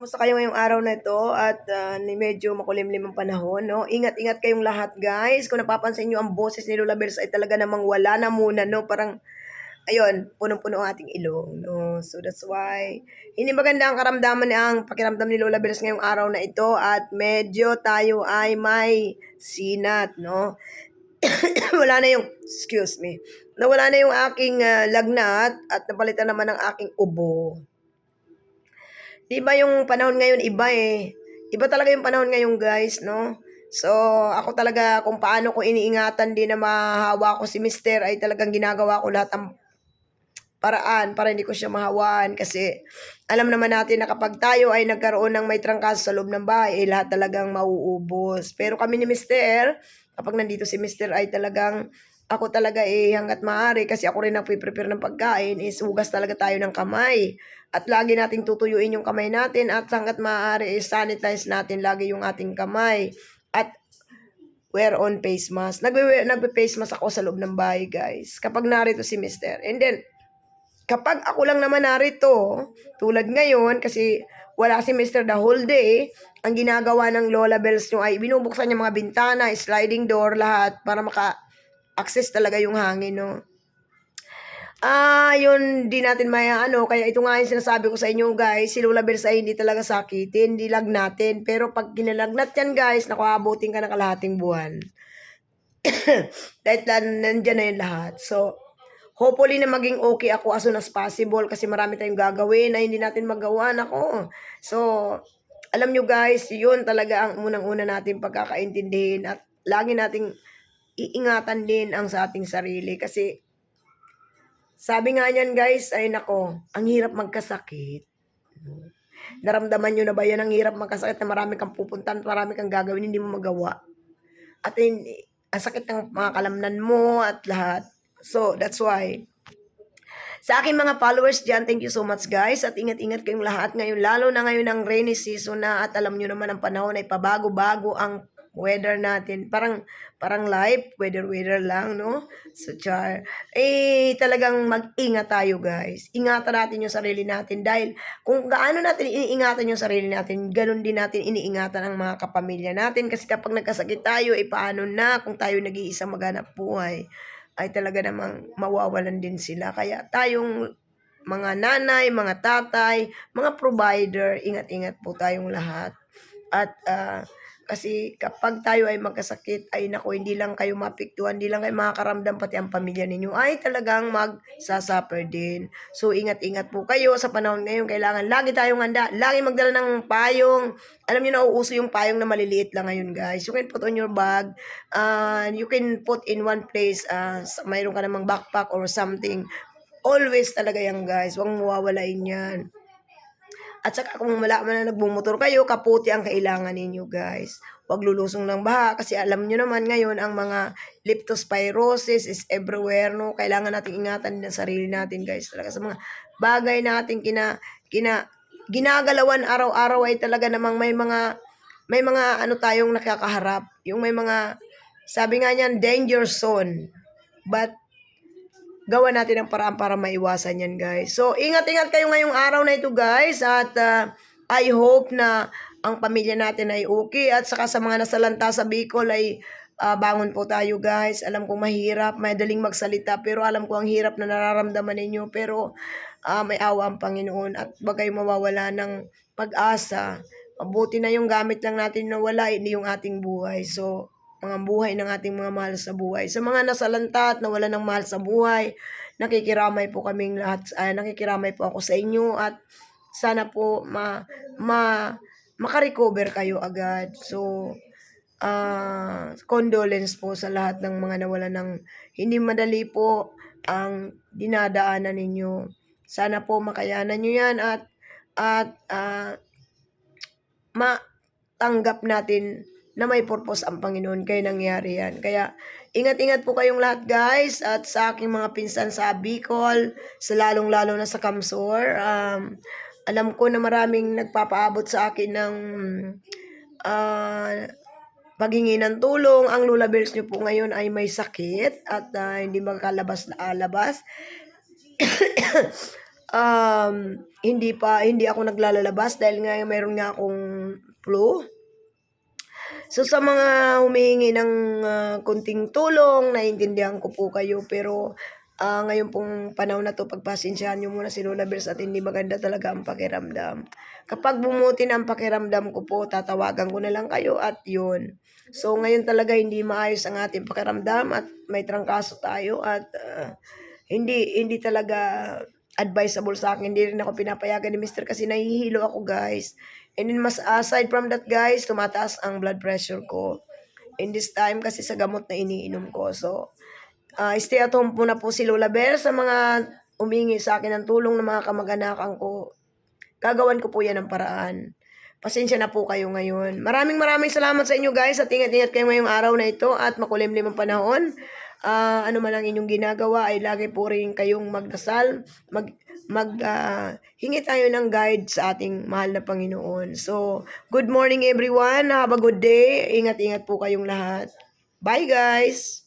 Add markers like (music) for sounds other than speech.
Kumusta kayo ngayong araw na ito at ni medyo makulimlim ang panahon, no? Ingat-ingat kayong lahat, guys. Kung napapansin niyo ang boses ni Lola Bears ay talaga namang wala na muna, no? Parang, ayun, punong-puno ang ating ilong, no? So that's why, hindi maganda ang karamdaman ang pakiramdam ni Lola Bears ngayong araw na ito at medyo tayo ay may sinat, no? (coughs) wala na yung, excuse me, nawala na yung aking ah, lagnat at napalitan naman ang aking ubo. Di ba yung panahon ngayon iba eh. Iba talaga yung panahon ngayon guys, no? So, ako talaga kung paano ko iniingatan din na mahawa ko si Mister ay talagang ginagawa ko lahat ng paraan para hindi ko siya mahawaan kasi alam naman natin na kapag tayo ay nagkaroon ng may trangkaso sa loob ng bahay, eh, lahat talagang mauubos. Pero kami ni Mister, kapag nandito si Mister ay talagang ako talaga eh hanggat maaari kasi ako rin nagpe-prepare ng pagkain is hugas talaga tayo ng kamay. At lagi nating tutuyuin yung kamay natin at hanggat maaari is sanitize natin lagi yung ating kamay. At wear on face mask. Nagwe nagpe-face mask ako sa loob ng bahay, guys. Kapag narito si Mister. And then, kapag ako lang naman narito, tulad ngayon, kasi wala si Mr. the whole day, ang ginagawa ng Lola Bells nyo ay binubuksan niya mga bintana, sliding door, lahat, para maka-access talaga yung hangin, no? Ah, yun di natin may ano, kaya ito nga yung sinasabi ko sa inyo guys, si Lola ay hindi talaga sakitin, hindi lag natin. Pero pag ginalagnat yan guys, naku, abutin ka ng kalahating buwan. (coughs) Dahil nandyan na yung lahat. So, hopefully na maging okay ako as soon as possible kasi marami tayong gagawin na hindi natin magawa. Nako. So, alam nyo guys, yun talaga ang unang-una natin pagkakaintindihin at lagi nating iingatan din ang sa ating sarili kasi sabi nga niyan guys, ay nako, ang hirap magkasakit. Naramdaman nyo na ba yan ang hirap magkasakit na marami kang pupuntan, marami kang gagawin, hindi mo magawa. At hindi, ang sakit ng mga kalamnan mo at lahat. So, that's why. Sa aking mga followers dyan, thank you so much guys. At ingat-ingat kayong lahat ngayon, lalo na ngayon ang rainy season na at alam nyo naman ang panahon ay pabago-bago ang weather natin. Parang parang life, weather-weather lang, no? So, char. Eh, talagang mag-ingat tayo, guys. Ingatan natin yung sarili natin dahil kung gaano natin iniingatan yung sarili natin, ganun din natin iniingatan ang mga kapamilya natin. Kasi kapag nagkasakit tayo, eh, paano na kung tayo nag-iisang maghanap buhay? Ay talaga namang mawawalan din sila. Kaya tayong mga nanay, mga tatay, mga provider, ingat-ingat po tayong lahat. At ah, kasi kapag tayo ay magkasakit, ay nako, hindi lang kayo mapiktuhan, hindi lang kayo makakaramdam, pati ang pamilya ninyo, ay talagang magsasuffer din. So, ingat-ingat po kayo sa panahon ngayon. Kailangan lagi tayong handa, lagi magdala ng payong. Alam niyo na, uuso yung payong na maliliit lang ngayon, guys. You can put on your bag, uh, you can put in one place, uh, mayroon ka namang backpack or something. Always talaga yan, guys. Huwag mawawalain yan. At saka kung wala man na nagbumotor kayo, kaputi ang kailangan ninyo guys. Huwag lulusong ng baha kasi alam nyo naman ngayon ang mga leptospirosis is everywhere no. Kailangan nating ingatan ang sarili natin guys. Talaga sa mga bagay natin kina, kina, ginagalawan araw-araw ay talaga namang may mga may mga ano tayong nakakaharap. Yung may mga sabi nga niyan danger zone. But gawa natin ang paraan para maiwasan yan, guys. So, ingat-ingat kayo ngayong araw na ito, guys. At uh, I hope na ang pamilya natin ay okay. At saka sa mga nasalanta sa Bicol ay uh, bangon po tayo, guys. Alam ko mahirap, madaling magsalita. Pero alam ko ang hirap na nararamdaman ninyo. Pero uh, may awa ang Panginoon. At wag kayong mawawala ng pag-asa. Mabuti na yung gamit lang natin na wala, hindi yung ating buhay. So, mga buhay ng ating mga mahal sa buhay. Sa mga nasalanta at nawala ng mahal sa buhay, nakikiramay po kaming lahat, uh, nakikiramay po ako sa inyo at sana po ma, ma makarecover kayo agad. So, uh, condolence po sa lahat ng mga nawala ng hindi madali po ang dinadaanan ninyo. Sana po makayanan nyo yan at at uh, matanggap natin na may purpose ang Panginoon kaya nangyari yan. Kaya ingat-ingat po kayong lahat guys at sa aking mga pinsan sa Bicol, sa lalong-lalo na sa Kamsor. Um, alam ko na maraming nagpapaabot sa akin ng uh, paghingi ng tulong. Ang Lula Bells nyo po ngayon ay may sakit at uh, hindi magkalabas na alabas. (coughs) um, hindi pa hindi ako naglalabas dahil nga meron nga akong flu. So sa mga humihingi ng ah, konting tulong, naiintindihan ko po kayo pero ah, ngayon pong panahon na to pagpasensyahan nyo muna si Lola Bears at hindi maganda talaga ang pakiramdam. Kapag bumuti na ang pakiramdam ko po, tatawagan ko na lang kayo at yun. So ngayon talaga hindi maayos ang ating pakiramdam at may trangkaso tayo at ah, hindi hindi talaga advisable sa akin. Hindi rin ako pinapayagan ni Mr. kasi nahihilo ako guys. And then mas aside from that guys, tumataas ang blood pressure ko. In this time kasi sa gamot na iniinom ko. So, ah, stay at home muna po si Lola Bear sa mga umingi sa akin ng tulong ng mga kamag-anakan ko. Gagawan ko po yan ng paraan. Pasensya na po kayo ngayon. Maraming maraming salamat sa inyo guys at ingat-ingat kayo ngayong araw na ito at makulimlim ang panahon. Ah, ano man ang inyong ginagawa ay lagi po rin kayong magdasal, mag mag hingi tayo ng guide sa ating mahal na Panginoon. So, good morning everyone. Have a good day. Ingat-ingat po kayong lahat. Bye guys.